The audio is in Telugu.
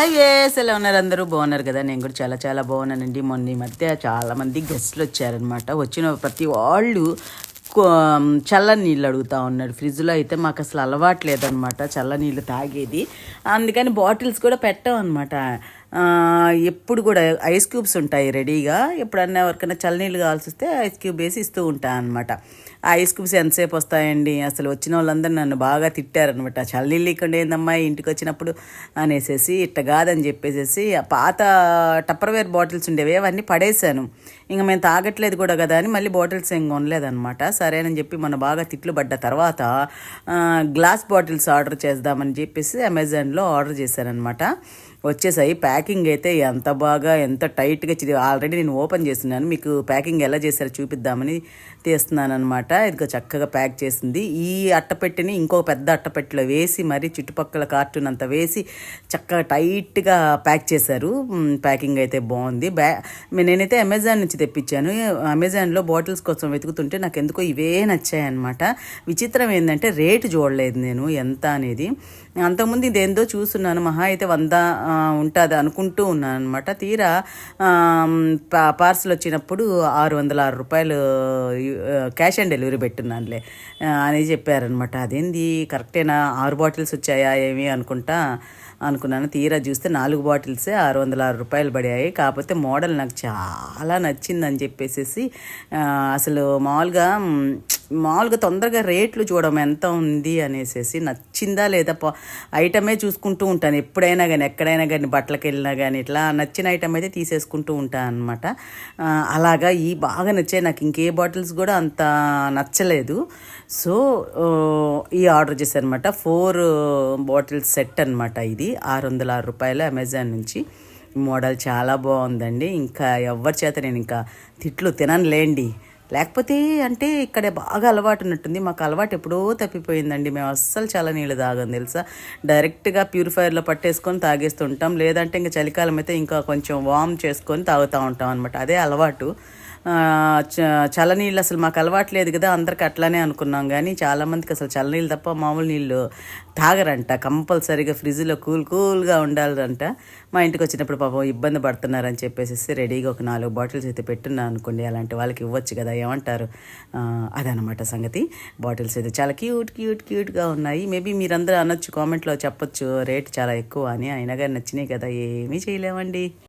హాయ్ ఎస్ ఎలా ఉన్నారు అందరూ? బాగున్నారు కదా? నేను కూడా చాలా చాలా బాగున్నానండి. మొన్న ఈ మధ్య చాలా మంది గెస్ట్లు వచ్చారనమాట వచ్చిన ప్రతి వాళ్ళు కో- చల్ల నీళ్ళు అడుగుతూ ఉన్నారు. ఫ్రిడ్జ్లో అయితే మాకు అసలు అలవాటు లేదనమాట చల్ల నీళ్ళు తాగేది. అందుకని బాటిల్స్ కూడా పెట్టామన్నమాట. ఎప్పుడు కూడా ఐస్ క్యూబ్స్ ఉంటాయి రెడీగా. ఎప్పుడన్నా ఎవరికైనా చల్లనీళ్ళు కావాల్సి వస్తే ఐస్ క్యూబ్ వేసి ఇస్తూ ఉంటాను అనమాట ఆ ఐస్ క్యూబ్స్ ఎంతసేపు వస్తాయండి? అసలు వచ్చిన వాళ్ళందరూ నన్ను బాగా తిట్టారనమాట చల్లనీళ్ళు ఇక్కడ ఏందమ్మా ఇంటికి వచ్చినప్పుడు అనేసేసి ఇట్ట కాదని చెప్పేసేసి ఆ పాత టప్పర్వేర్ బాటిల్స్ ఉండేవి అవన్నీ పడేశాను. ఇంకా మేము తాగట్లేదు కూడా కదా అని మళ్ళీ బాటిల్స్ ఏం సరే సరేనని చెప్పి మన బాగా తిట్లు పడ్డ తర్వాత గ్లాస్ బాటిల్స్ ఆర్డర్ చేద్దామని చెప్పేసి అమెజాన్లో ఆర్డర్ చేశానమాట వచ్చేసాయి. ప్యాకింగ్ అయితే ఎంత బాగా ఎంత టైట్గా ఆల్రెడీ నేను ఓపెన్ చేస్తున్నాను. మీకు ప్యాకింగ్ ఎలా చేశారో చూపిద్దామని తీస్తున్నాను అనమాట ఇదిగో చక్కగా ప్యాక్ చేసింది. ఈ అట్టపెట్టిని ఇంకో పెద్ద అట్టపెట్టిలో వేసి మరి చుట్టుపక్కల కార్టూన్ అంతా వేసి చక్కగా టైట్గా ప్యాక్ చేశారు. ప్యాకింగ్ అయితే బాగుంది. బ్యా నేనైతే అమెజాన్ నుంచి తెప్పించాను. అమెజాన్లో బాటిల్స్ కోసం వెతుకుతుంటే నాకు ఎందుకో ఇవే నచ్చాయన్నమాట. విచిత్రం ఏంటంటే రేటు చూడలేదు నేను. ఎంత అనేది? అంతకుముందు ఇదేందో చూస్తున్నాను. మహా అయితే వంద ఉంటుంది అనుకుంటూ ఉన్నాను అనమాట తీరా పార్సల్ వచ్చినప్పుడు ఆరు వందల ఆరు రూపాయలు క్యాష్ ఆన్ డెలివరీ పెట్టున్నానులే. అని చెప్పారనమాట అదేంది కరెక్టేనా? ఆరు బాటిల్స్ వచ్చాయా ఏమి అనుకుంటా అనుకున్నాను. తీరా చూస్తే నాలుగు బాటిల్సే ఆరు వందల ఆరు రూపాయలు పడాయి. కాకపోతే మోడల్ నాకు చాలా నచ్చిందని చెప్పేసి అసలు మామూలుగా మామూలుగా తొందరగా రేట్లు చూడడం ఎంత ఉంది అనేసి నచ్చిందా లేదా ఐటమే చూసుకుంటూ ఉంటాను. ఎప్పుడైనా కానీ ఎక్కడైనా కానీ బట్టలకు వెళ్ళినా కానీ ఇట్లా నచ్చిన ఐటమ్ అయితే తీసేసుకుంటూ ఉంటాను అనమాట అలాగా ఈ బాగా నచ్చాయి. నాకు ఇంకే బాటిల్స్ కూడా అంత నచ్చలేదు. సో ఈ ఆర్డర్ చేశాను అనమాట ఫోర్ బాటిల్స్ సెట్ అనమాట ఇది. ఆరు వందల ఆరు రూపాయలు అమెజాన్ నుంచి. మోడల్ చాలా బాగుందండి. ఇంకా ఎవరి చేత నేను ఇంకా తిట్లు తిననులేండి. లేకపోతే అంటే ఇక్కడ బాగా అలవాటు ఉన్నట్టుంది మాకు అలవాటు ఎప్పుడో తప్పిపోయిందండి. మేము అస్సలు చాలా నీళ్ళు తాగం తెలుసా? డైరెక్ట్గా ప్యూరిఫైర్లో పట్టేసుకొని తాగేస్తుంటాం. లేదంటే ఇంకా చలికాలం అయితే ఇంకా కొంచెం వామ్ చేసుకొని తాగుతూ ఉంటాం అనమాట అదే అలవాటు. చల్లనీళ్ళు అసలు మాకు అలవాట్లేదు కదా అందరికి అట్లానే అనుకున్నాం. కానీ చాలామందికి అసలు చల్లనీళ్ళు తప్ప మామూలు నీళ్ళు తాగరంట. కంపల్సరీగా ఫ్రిడ్జ్లో కూల్ కూల్గా ఉండాలంట. మా ఇంటికి వచ్చినప్పుడు పాపం ఇబ్బంది పడుతున్నారని చెప్పేసి రెడీగా ఒక నాలుగు బాటిల్స్ అయితే పెట్టున్నా అనుకోండి. అలాంటి వాళ్ళకి ఇవ్వచ్చు కదా ఏమంటారు? అదనమాట సంగతి. బాటిల్స్ అయితే చాలా క్యూట్ క్యూట్ క్యూట్గా ఉన్నాయి. మేబీ మీరందరూ అనొచ్చు కామెంట్లో చెప్పొచ్చు. రేట్ చాలా ఎక్కువ అని. అయినా కానీ నచ్చినాయి కదా ఏమీ చేయలేమండి.